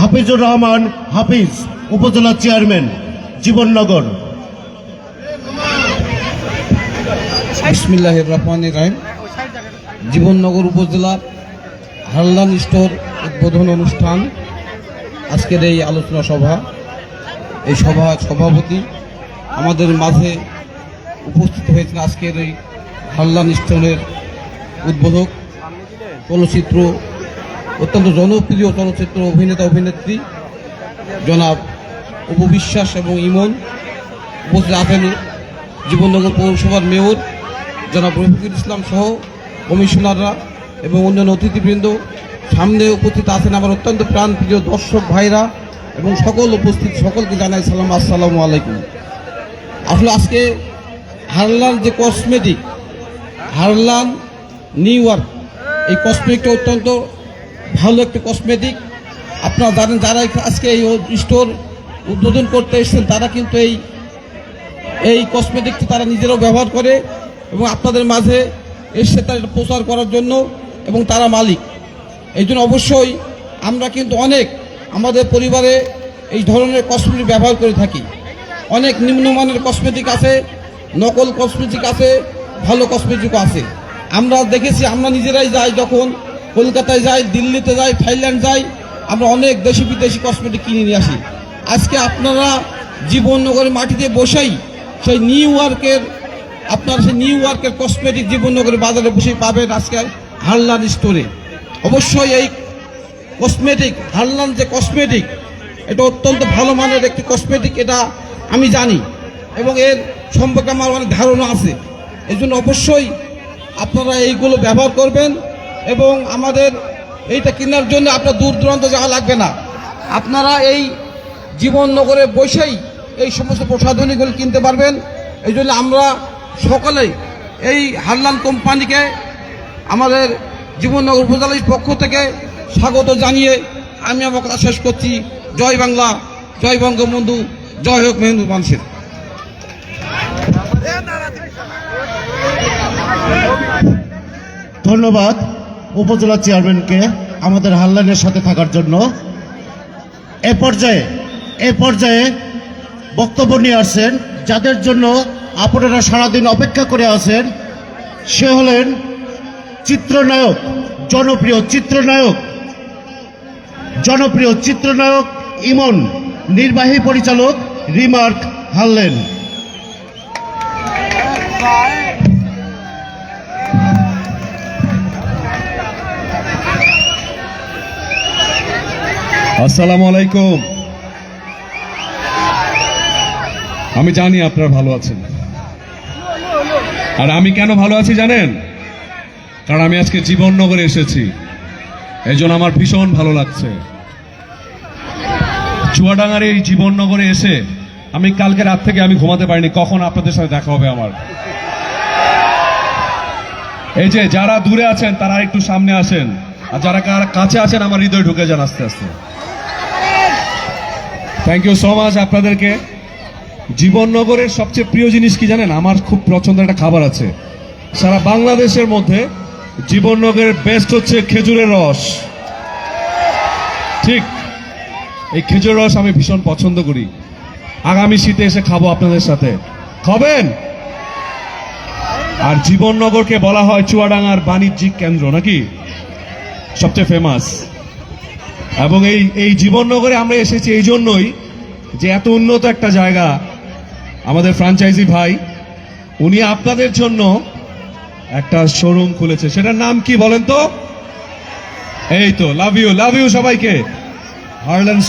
হাফিজুর রহমান হাফিজ, উপজেলা চেয়ারম্যান, জীবননগর। বিসমিল্লাহ রহমান রাহিম। জীবননগর উপজেলার হাল্লান স্টোর উদ্বোধন অনুষ্ঠান। আজকের এই আলোচনা সভা, এই সভা সভাপতি আমাদের মাঝে উপস্থিত হয়েছেন আজকের এই হাল্লান স্টোরের উদ্বোধক, চলচ্চিত্র অত্যন্ত জনপ্রিয় চলচ্চিত্র অভিনেতা অভিনেত্রী জনাব উপবিশ্বাস এবং ইমন, উপস্থিত আছেন জীবননগর পৌরসভার মেয়র জনাব রফিকুল ইসলাম সহ কমিশনাররা এবং অন্যান্য অতিথিবৃন্দ। সামনে উপস্থিত আছেন আমার অত্যন্ত প্রাণপ্রিয় দর্শক ভাইরা এবং সকল উপস্থিত সকলকে জানাই সালাম, আসসালামু আলাইকুম। আসলে আজকে হারলান যে কসমেটিক হারলান নিউ ইয়র্ক এই কসমেটিকটা অত্যন্ত ভালো একটি কসমেটিক আপনারা জানেন যারা আজকে এই স্টোর উদ্বোধন করতে এসেছেন, তারা কিন্তু এই এই কসমেটিকটি তারা নিজেরাও ব্যবহার করে এবং আপনাদের মাঝে এসে তার প্রচার করার জন্য এবং তারা মালিক। এই জন্য অবশ্যই আমরা কিন্তু অনেক আমাদের পরিবারে এই ধরনের কসমেটিক ব্যবহার করে থাকি। অনেক নিম্নমানের কসমেটিক আছে, নকল কসমেটিক আছে, ভালো কসমেটিকও আছে। আমরা দেখেছি, আমরা নিজেরাই যাই যখন কলকাতায় যাই, দিল্লিতে যাই, থাইল্যান্ড যাই, আমরা অনেক দেশি বিদেশি কসমেটিক কিনে নিয়ে আসি। আজকে আপনারা জীবননগরের মাটিতে বসেই সেই নিউ ইয়র্কের আপনার সেই নিউ ইয়র্কের কসমেটিক জীবননগরের বাজারে বসেই পাবেন আজকে হারলান স্টোরে। অবশ্যই এই কসমেটিক হারলান যে কসমেটিক এটা অত্যন্ত ভালো মানের একটি কসমেটিক এটা আমি জানি। এবং এর সম্পর্কে আমার অনেক ধারণা আছে। এই জন্য অবশ্যই আপনারা এইগুলো ব্যবহার করবেন। এবং আমাদের এইটা কেনার জন্য আপনার দূর দূরান্ত যাওয়া লাগবে না। আপনারা এই জীবননগরে বসেই এই সমস্ত প্রসাধনীগুলো কিনতে পারবেন। এই জন্য আমরা সকলেই এই হারলান কোম্পানিকে, আমাদের জীবননগর উপজেলার পক্ষ থেকে স্বাগত জানিয়ে আমি আমার কথা শেষ করছি। জয় বাংলা, জয় বঙ্গবন্ধু, জয় হোক মেহনু মানুষের ধন্যবাদ। উপজেলা চেয়ারম্যানকে আমাদের হাল্লানের সাথে থাকার জন্য এ পর্যায়ে এ পর্যায়ে বক্তব্য নিয়ে আসছেন। যাদের জন্য আপনারা সারাদিন অপেক্ষা করে আছেন, সে হলেন চিত্রনায়ক, জনপ্রিয় চিত্রনায়ক জনপ্রিয় চিত্রনায়ক ইমন, নির্বাহী পরিচালক রিমার্ক হাল্লেন। আসসালামু আলাইকুম। আমি জানি আপনারা ভালো আছেন। আর আমি কেন ভালো আছি জানেন? কারণ আমি আজকে জীবননগরে এসেছি। এই জন্য আমার ভীষণ ভালো লাগছে। চুয়াডাঙ্গার এই জীবননগরে এসে আমি কালকে রাত থেকে আমি ঘুমাতে পারিনি, কখন আপনাদের সাথে দেখা হবে আমার। এই যে যারা দূরে আছেন, তারা একটু সামনে আসেন। আর যারা কাছে আছেন, আমার হৃদয় ঢুকে যান আস্তে আস্তে। থ্যাংক ইউ সো মাচ আপনাদেরকে। জীবননগরের সবচেয়ে প্রিয় জিনিস কি জানেন? আমার খুব পছন্দের একটা খাবার আছে। সারা বাংলাদেশের মধ্যে জীবননগরের বেস্ট হচ্ছে খেজুরের রস। ঠিক, এই খেজুর রস আমি ভীষণ পছন্দ করি। আগামী শীতে এসে খাব আপনাদের সাথে। খাবেন? আর জীবননগরকে বলা হয় চুয়াডাঙ্গার বাণিজ্যিক কেন্দ্র, নাকি? সবচেয়ে ফেমাস এবং এই এই জীবননগরে আমরা এসেছি এই জন্যই যে এত উন্নত একটা জায়গা আমাদের ফ্রাঞ্চাইজি ভাই, উনি আপনাদের জন্য একটা শোরুম খুলেছে। সেটার নাম কি বলেন তো? এই তো লাভ ইউ লাভ ইউ সবাইকে। হার্ল্যান্ড